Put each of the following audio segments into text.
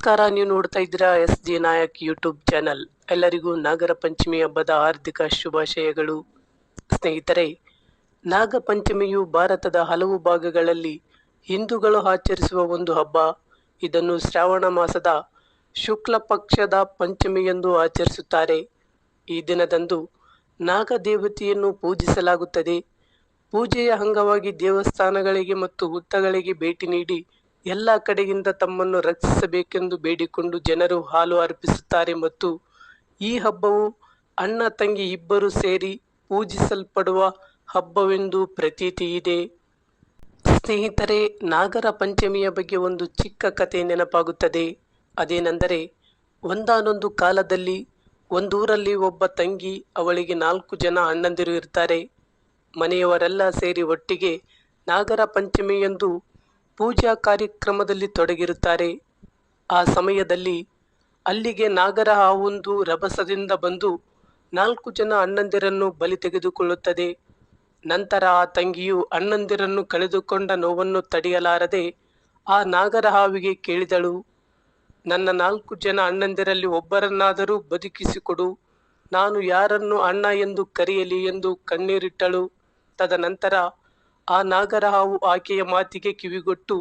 ನಮಸ್ಕಾರ. ನೀವು ನೋಡ್ತಾ ಇದ್ದೀರಾ S G Nayak YouTube channel. ಎಲ್ಲರಿಗೂ ನಾಗರ ಪಂಚಮಿ ಹಬ್ಬದ ಹಾರ್ದಿಕ ಶುಭಾಶಯಗಳು. ಸ್ನೇಹಿತರೆ, ನಾಗ ಪಂಚಮಿಯು ಭಾರತದ ಹಲವು ಭಾಗಗಳಲ್ಲಿ ಹಿಂದೂಗಳು ಆಚರಿಸುವ ಒಂದು ಹಬ್ಬ. ಇದನ್ನು ಶ್ರಾವಣ ಮಾಸದ ಶುಕ್ಲ ಪಕ್ಷದ ಪಂಚಮಿ ಎಂದು ಆಚರಿಸುತ್ತಾರೆ. ಈ ದಿನದಂದು ನಾಗ ದೇವತೆಯನ್ನು ಪೂಜಿಸಲಾಗುತ್ತದೆ. ಪೂಜೆಯ ಅಂಗವಾಗಿ ದೇವಸ್ಥಾನಗಳಿಗೆ ಮತ್ತು ಹುತ್ತಗಳಿಗೆ ಭೇಟಿ ನೀಡಿ ಎಲ್ಲ ಕಡೆಯಿಂದ ತಮ್ಮನ್ನು ರಕ್ಷಿಸಬೇಕೆಂದು ಬೇಡಿಕೊಂಡು ಜನರು ಹಾಲು ಅರ್ಪಿಸುತ್ತಾರೆ ಮತ್ತು ಈ ಹಬ್ಬವು ಅಣ್ಣ ತಂಗಿ ಇಬ್ಬರು ಸೇರಿ ಪೂಜಿಸಲ್ಪಡುವ ಹಬ್ಬವೆಂದು ಪ್ರತೀತಿ ಇದೆ. ಸ್ನೇಹಿತರೆ, ನಾಗರ ಪಂಚಮಿಯ ಬಗ್ಗೆ ಒಂದು ಚಿಕ್ಕ ಕತೆ ನೆನಪಾಗುತ್ತದೆ. ಅದೇನೆಂದರೆ, ಒಂದಾನೊಂದು ಕಾಲದಲ್ಲಿ ಒಂದೂರಲ್ಲಿ ಒಬ್ಬ ತಂಗಿ ಅವಳಿಗೆ ನಾಲ್ಕು ಜನ ಅಣ್ಣಂದಿರು ಇರ್ತಾರೆ. ಮನೆಯವರೆಲ್ಲ ಸೇರಿ ಒಟ್ಟಿಗೆ ನಾಗರ ಪಂಚಮಿಯಂದು ಪೂಜಾ ಕಾರ್ಯಕ್ರಮದಲ್ಲಿ ತೊಡಗಿರುತ್ತಾರೆ. ಆ ಸಮಯದಲ್ಲಿ ಅಲ್ಲಿಗೆ ನಾಗರ ಹಾವೊಂದು ರಭಸದಿಂದ ಬಂದು ನಾಲ್ಕು ಜನ ಅಣ್ಣಂದಿರನ್ನು ಬಲಿ ತೆಗೆದುಕೊಳ್ಳುತ್ತದೆ. ನಂತರ ಆ ತಂಗಿಯು ಅಣ್ಣಂದಿರನ್ನು ಕಳೆದುಕೊಂಡ ನೋವನ್ನು ತಡೆಯಲಾರದೆ ಆ ನಾಗರ ಹಾವಿಗೆ ಕೇಳಿದಳು, ನನ್ನ ನಾಲ್ಕು ಜನ ಅಣ್ಣಂದಿರಲ್ಲಿ ಒಬ್ಬರನ್ನಾದರೂ ಬದುಕಿಸಿಕೊಡು. ನಾನು ಯಾರನ್ನು ಅಣ್ಣ ಎಂದು ಕರೆಯಲಿ? ಎಂದು ಕಣ್ಣೀರಿಟ್ಟಳು. ತದನಂತರ ಆ ನಾಗರಹಾವು ಆಕೆಯ ಮಾತಿಗೆ ಕಿವಿಗೊಟ್ಟು,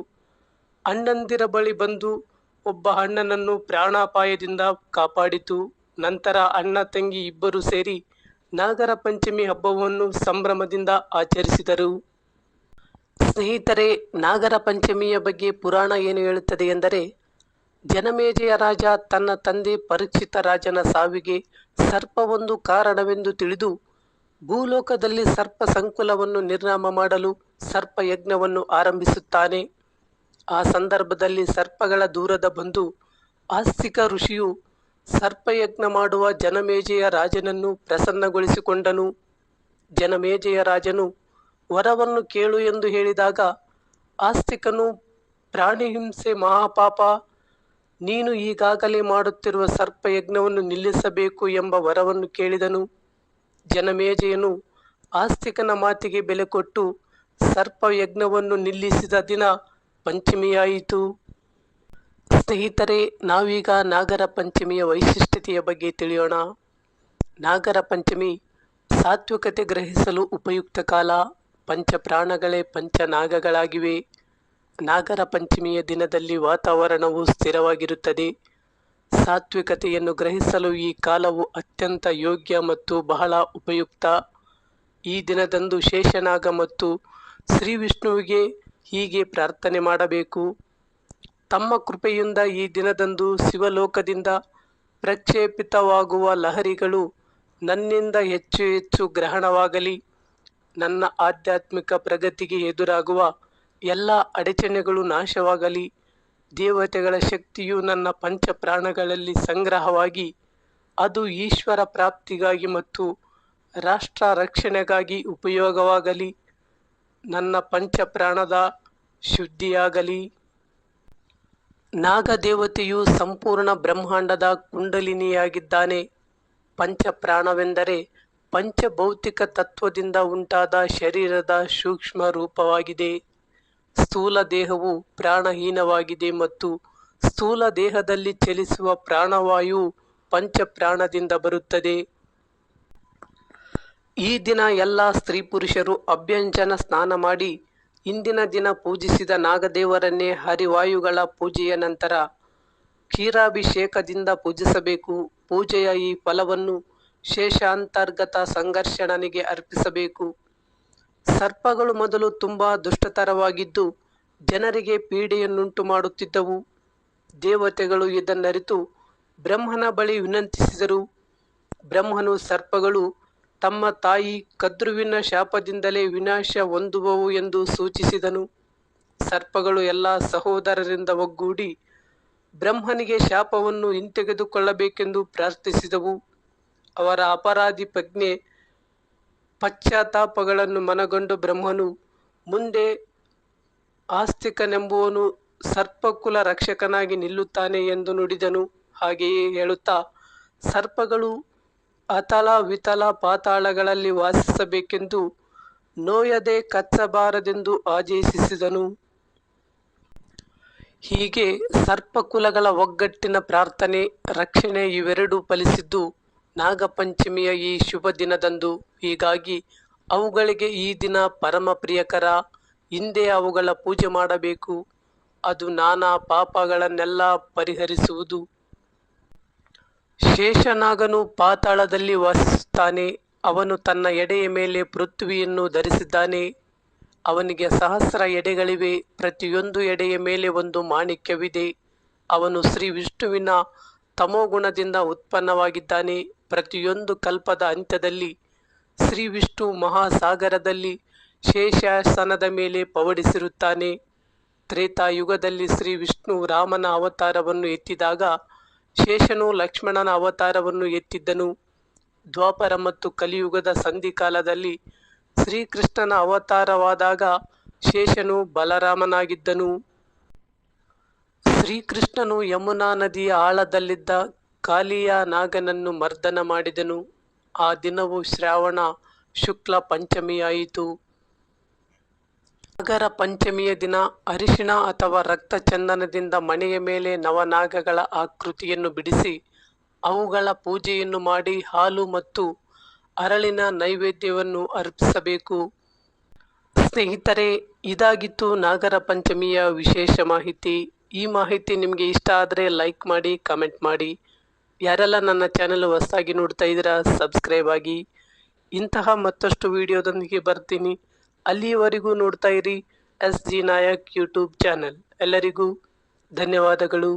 ಅಣ್ಣಂದಿರ ಬಳಿ ಬಂದು ಒಬ್ಬ ಅಣ್ಣನನ್ನು ಪ್ರಾಣಾಪಾಯದಿಂದ ಕಾಪಾಡಿತು. ನಂತರ ಅಣ್ಣ ತಂಗಿ ಇಬ್ಬರು ಸೇರಿ ನಾಗರ ಪಂಚಮಿ ಹಬ್ಬವನ್ನು ಸಂಭ್ರಮದಿಂದ ಆಚರಿಸಿದರು. ಸ್ನೇಹಿತರೆ, ನಾಗರ ಪಂಚಮಿಯ ಬಗ್ಗೆ ಪುರಾಣ ಏನು ಹೇಳುತ್ತದೆ ಎಂದರೆ, ಜನಮೇಜಯ ರಾಜ ತನ್ನ ತಂದೆ ಪರೀಕ್ಷಿತ ರಾಜನ ಸಾವಿಗೆ ಸರ್ಪವೊಂದು ಕಾರಣವೆಂದು ತಿಳಿದು ಭೂಲೋಕದಲ್ಲಿ ಸರ್ಪ ಸಂಕುಲವನ್ನು ನಿರ್ನಾಮ ಮಾಡಲು ಸರ್ಪ ಯಜ್ಞವನ್ನು ಆರಂಭಿಸುತ್ತಾನೆ. ಆ ಸಂದರ್ಭದಲ್ಲಿ ಸರ್ಪಗಳ ದೂರದ ಬಂದು ಆಸ್ತಿಕ ಋಷಿಯು ಸರ್ಪಯಜ್ಞ ಮಾಡುವ ಜನಮೇಜೆಯ ರಾಜನನ್ನು ಪ್ರಸನ್ನಗೊಳಿಸಿಕೊಂಡನು. ಜನಮೇಜೆಯ ರಾಜನು, ವರವನ್ನು ಕೇಳು ಎಂದು ಹೇಳಿದಾಗ ಆಸ್ತಿಕನು ಪ್ರಾಣಿ ಹಿಂಸೆ ಮಹಾಪಾಪ, ನೀನು ಈಗಾಗಲೇ ಮಾಡುತ್ತಿರುವ ಸರ್ಪಯಜ್ಞವನ್ನು ನಿಲ್ಲಿಸಬೇಕು ಎಂಬ ವರವನ್ನು ಕೇಳಿದನು. ಜನಮೇಜಯನು ಆಸ್ತಿಕನ ಮಾತಿಗೆ ಬೆಲೆ ಕೊಟ್ಟು ಸರ್ಪಯಜ್ಞವನ್ನು ನಿಲ್ಲಿಸಿದ ದಿನ ಪಂಚಮಿಯಾಯಿತು. ಸ್ನೇಹಿತರೆ, ನಾವೀಗ ನಾಗರ ಪಂಚಮಿಯ ವೈಶಿಷ್ಟ್ಯತೆಯ ಬಗ್ಗೆ ತಿಳಿಯೋಣ. ನಾಗರ ಪಂಚಮಿ ಸಾತ್ವಿಕತೆ ಗ್ರಹಿಸಲು ಉಪಯುಕ್ತ ಕಾಲ. ಪಂಚಪ್ರಾಣಗಳೇ ಪಂಚನಾಗಗಳಾಗಿವೆ. ನಾಗರ ಪಂಚಮಿಯ ದಿನದಲ್ಲಿ ವಾತಾವರಣವು ಸ್ಥಿರವಾಗಿರುತ್ತದೆ. ಸಾತ್ವಿಕತೆಯನ್ನು ಗ್ರಹಿಸಲು ಈ ಕಾಲವು ಅತ್ಯಂತ ಯೋಗ್ಯ ಮತ್ತು ಬಹಳ ಉಪಯುಕ್ತ. ಈ ದಿನದಂದು ಶೇಷನಾಗ ಮತ್ತು ಶ್ರೀ ವಿಷ್ಣುವಿಗೆ ಹೀಗೆ ಪ್ರಾರ್ಥನೆ ಮಾಡಬೇಕು. ತಮ್ಮ ಕೃಪೆಯಿಂದ ಈ ದಿನದಂದು ಶಿವಲೋಕದಿಂದ ಪ್ರಕ್ಷೇಪಿತವಾಗುವ ಲಹರಿಗಳು ನನ್ನಿಂದ ಹೆಚ್ಚು ಹೆಚ್ಚು ಗ್ರಹಣವಾಗಲಿ. ನನ್ನ ಆಧ್ಯಾತ್ಮಿಕ ಪ್ರಗತಿಗೆ ಎದುರಾಗುವ ಎಲ್ಲ ಅಡಚಣೆಗಳು ನಾಶವಾಗಲಿ. ದೇವತೆಗಳ ಶಕ್ತಿಯು ನನ್ನ ಪಂಚ ಪ್ರಾಣಗಳಲ್ಲಿ ಸಂಗ್ರಹವಾಗಿ ಅದು ಈಶ್ವರ ಪ್ರಾಪ್ತಿಗಾಗಿ ಮತ್ತು ರಾಷ್ಟ್ರ ರಕ್ಷಣೆಗಾಗಿ ಉಪಯೋಗವಾಗಲಿ. ನನ್ನ ಪಂಚಪ್ರಾಣದ ಶುದ್ಧಿಯಾಗಲಿ. ನಾಗದೇವತೆಯು ಸಂಪೂರ್ಣ ಬ್ರಹ್ಮಾಂಡದ ಕುಂಡಲಿನಿಯಾಗಿದ್ದಾನೆ. ಪಂಚಪ್ರಾಣವೆಂದರೆ ಪಂಚಭೌತಿಕ ತತ್ವದಿಂದ ಉಂಟಾದ ಶರೀರದ ಸೂಕ್ಷ್ಮ ರೂಪವಾಗಿದೆ. ಸ್ಥೂಲ ದೇಹವು ಪ್ರಾಣಹೀನವಾಗಿದೆ ಮತ್ತು ಸ್ಥೂಲ ದೇಹದಲ್ಲಿ ಚಲಿಸುವ ಪ್ರಾಣವಾಯು ಪಂಚಪ್ರಾಣದಿಂದ ಬರುತ್ತದೆ. ಈ ದಿನ ಎಲ್ಲ ಸ್ತ್ರೀ ಪುರುಷರು ಅಭ್ಯಂಜನ ಸ್ನಾನ ಮಾಡಿ ಇಂದಿನ ದಿನ ಪೂಜಿಸಿದ ನಾಗದೇವರನ್ನೇ ಹರಿವಾಯುಗಳ ಪೂಜೆಯ ನಂತರ ಕ್ಷೀರಾಭಿಷೇಕದಿಂದ ಪೂಜಿಸಬೇಕು. ಪೂಜೆಯ ಈ ಫಲವನ್ನು ಶೇಷಾಂತರ್ಗತ ಸಂಘರ್ಷಣನಿಗೆ ಅರ್ಪಿಸಬೇಕು. ಸರ್ಪಗಳು ಮೊದಲು ತುಂಬ ದುಷ್ಟತರವಾಗಿದ್ದು ಜನರಿಗೆ ಪೀಡೆಯನ್ನುಂಟು ಮಾಡುತ್ತಿದ್ದವು. ದೇವತೆಗಳು ಇದನ್ನರಿತು ಬ್ರಹ್ಮನ ಬಳಿ ವಿನಂತಿಸಿದರು. ಬ್ರಹ್ಮನು ಸರ್ಪಗಳು ತಮ್ಮ ತಾಯಿ ಕದ್ರುವಿನ ಶಾಪದಿಂದಲೇ ವಿನಾಶ ಹೊಂದುವವು ಎಂದು ಸೂಚಿಸಿದನು. ಸರ್ಪಗಳು ಎಲ್ಲ ಸಹೋದರರಿಂದ ಒಗ್ಗೂಡಿ ಬ್ರಹ್ಮನಿಗೆ ಶಾಪವನ್ನು ಹಿಂತೆಗೆದುಕೊಳ್ಳಬೇಕೆಂದು ಪ್ರಾರ್ಥಿಸಿದವು. ಅವರ ಅಪರಾಧಿ ಪ್ರಜ್ಞೆ ಪಶ್ಚಾತ್ತಾಪಗಳನ್ನು ಮನಗೊಂಡು ಬ್ರಹ್ಮನು ಮುಂದೆ ಆಸ್ತಿಕನೆಂಬುವನು ಸರ್ಪಕುಲ ರಕ್ಷಕನಾಗಿ ನಿಲ್ಲುತ್ತಾನೆ ಎಂದು ನುಡಿದನು. ಹಾಗೆಯೇ ಹೇಳುತ್ತಾ, ಸರ್ಪಗಳು ಅತಲ ವಿತಲ ಪಾತಾಳಗಳಲ್ಲಿ ವಾಸಿಸಬೇಕೆಂದು ನೋಯದೆ ಕಚ್ಚಬಾರದೆಂದು ಆದೇಶಿಸಿದನು. ಹೀಗೆ ಸರ್ಪಕುಲಗಳ ಒಗ್ಗಟ್ಟಿನ ಪ್ರಾರ್ಥನೆ, ರಕ್ಷಣೆ ಇವೆರಡೂ ಫಲಿಸಿದ್ದು ನಾಗಪಂಚಮಿಯ ಈ ಶುಭ ದಿನದಂದು ಹೀಗಾಗಿ ಅವುಗಳಿಗೆ ಈ ದಿನ ಪರಮ ಪ್ರಿಯಕರ. ಹಿಂದೆ ಅವುಗಳ ಪೂಜೆ ಮಾಡಬೇಕು. ಅದು ನಾನಾ ಪಾಪಗಳನ್ನೆಲ್ಲ ಪರಿಹರಿಸುವುದು. ಶೇಷನಾಗನು ಪಾತಾಳದಲ್ಲಿ ವಾಸಿಸುತ್ತಾನೆ. ಅವನು ತನ್ನ ಎಡೆಯ ಮೇಲೆ ಪೃಥ್ವಿಯನ್ನು ಧರಿಸಿದ್ದಾನೆ. ಅವನಿಗೆ ಸಹಸ್ರ ಎಡೆಗಳಿವೆ. ಪ್ರತಿಯೊಂದು ಎಡೆಯ ಮೇಲೆ ಒಂದು ಮಾಣಿಕ್ಯವಿದೆ. ಅವನು ಶ್ರೀ ವಿಷ್ಣುವಿನ ತಮೋಗುಣದಿಂದ ಉತ್ಪನ್ನವಾಗಿದ್ದಾನೆ. ಪ್ರತಿಯೊಂದು ಕಲ್ಪದ ಅಂತ್ಯದಲ್ಲಿ ಶ್ರೀ ವಿಷ್ಣು ಮಹಾಸಾಗರದಲ್ಲಿ ಶೇಷಾಸನದ ಮೇಲೆ ಪವಡಿಸಿರುತ್ತಾನೆ. ತ್ರೇತಾಯುಗದಲ್ಲಿ ಶ್ರೀ ವಿಷ್ಣು ರಾಮನ ಅವತಾರವನ್ನು ಎತ್ತಿದಾಗ ಶೇಷನು ಲಕ್ಷ್ಮಣನ ಅವತಾರವನ್ನು ಎತ್ತಿದ್ದನು. ದ್ವಾಪರ ಮತ್ತು ಕಲಿಯುಗದ ಸಂಧಿಕಾಲದಲ್ಲಿ ಶ್ರೀಕೃಷ್ಣನ ಅವತಾರವಾದಾಗ ಶೇಷನು ಬಲರಾಮನಾಗಿದ್ದನು. ಶ್ರೀಕೃಷ್ಣನು ಯಮುನಾ ನದಿಯ ಆಳದಲ್ಲಿದ್ದ ಕಾಲಿಯ ನಾಗನನ್ನು ಮರ್ದನ ಮಾಡಿದನು. ಆ ದಿನವು ಶ್ರಾವಣ ಶುಕ್ಲ ಪಂಚಮಿಯಾಯಿತು. ನಾಗರ ಪಂಚಮಿಯ ದಿನ ಅರಿಶಿಣ ಅಥವಾ ರಕ್ತ ಚಂದನದಿಂದ ಮಣೆಯ ಮೇಲೆ ನವನಾಗಗಳ ಆಕೃತಿಯನ್ನು ಬಿಡಿಸಿ ಅವುಗಳ ಪೂಜೆಯನ್ನು ಮಾಡಿ ಹಾಲು ಮತ್ತು ಅರಳಿನ ನೈವೇದ್ಯವನ್ನು ಅರ್ಪಿಸಬೇಕು. ಸ್ನೇಹಿತರೆ, ಇದಾಗಿತ್ತು ನಾಗರ ಪಂಚಮಿಯ ವಿಶೇಷ ಮಾಹಿತಿ. ಈ ಮಾಹಿತಿ ನಿಮಗೆ ಇಷ್ಟ ಆದರೆ ಲೈಕ್ ಮಾಡಿ, ಕಮೆಂಟ್ ಮಾಡಿ. ಯಾರೆಲ್ಲ ನನ್ನ ಚಾನೆಲ್ ಹೊಸದಾಗಿ ನೋಡ್ತಾ ಇದ್ದೀರಾ ಸಬ್ಸ್ಕ್ರೈಬ್ ಆಗಿ. ಇಂತಹ ಮತ್ತಷ್ಟು ವಿಡಿಯೋದೊಂದಿಗೆ ಬರ್ತೀನಿ. ಅಲ್ಲಿಯವರೆಗೂ ನೋಡ್ತಾ ಇರಿ S G Nayak YouTube channel. ಎಲ್ಲರಿಗೂ ಧನ್ಯವಾದಗಳು.